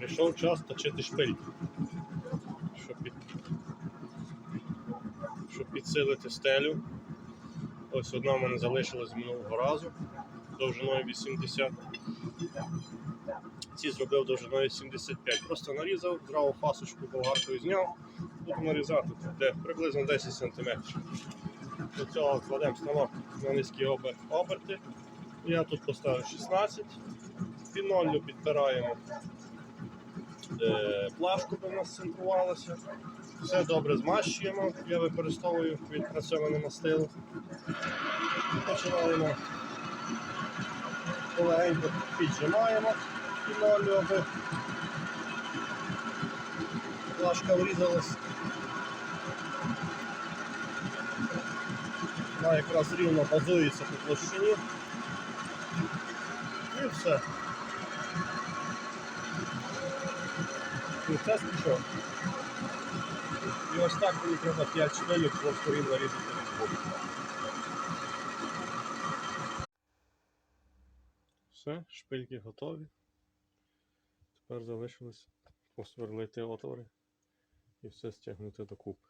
Прийшов час точити шпильки, щоб, під... щоб підсилити стелю. Ось одна в мене залишилась минулого разу довжиною 80. Ці зробив довжиною 75. Просто нарізав, зразу фасочку болгаркою зняв, буду нарізати де приблизно 10 см. До цього кладемо станок на низькі обер- оберти. Я тут поставив 16. Фіноллю підпираємо плашку, бо в нас центрувалося. Все добре змащуємо. Я використовую відпрацьоване мастило. Починаємо полегенько піджимаємо фіноллю, аби плашка врізалась. Вона якраз рівно базується по площині. І все. Процес пішов. І ось так мені треба 5 шпилів двох сторін нарізати від боку. Все, шпильки готові. Тепер залишилось посверлити отвори і все стягнути докупи.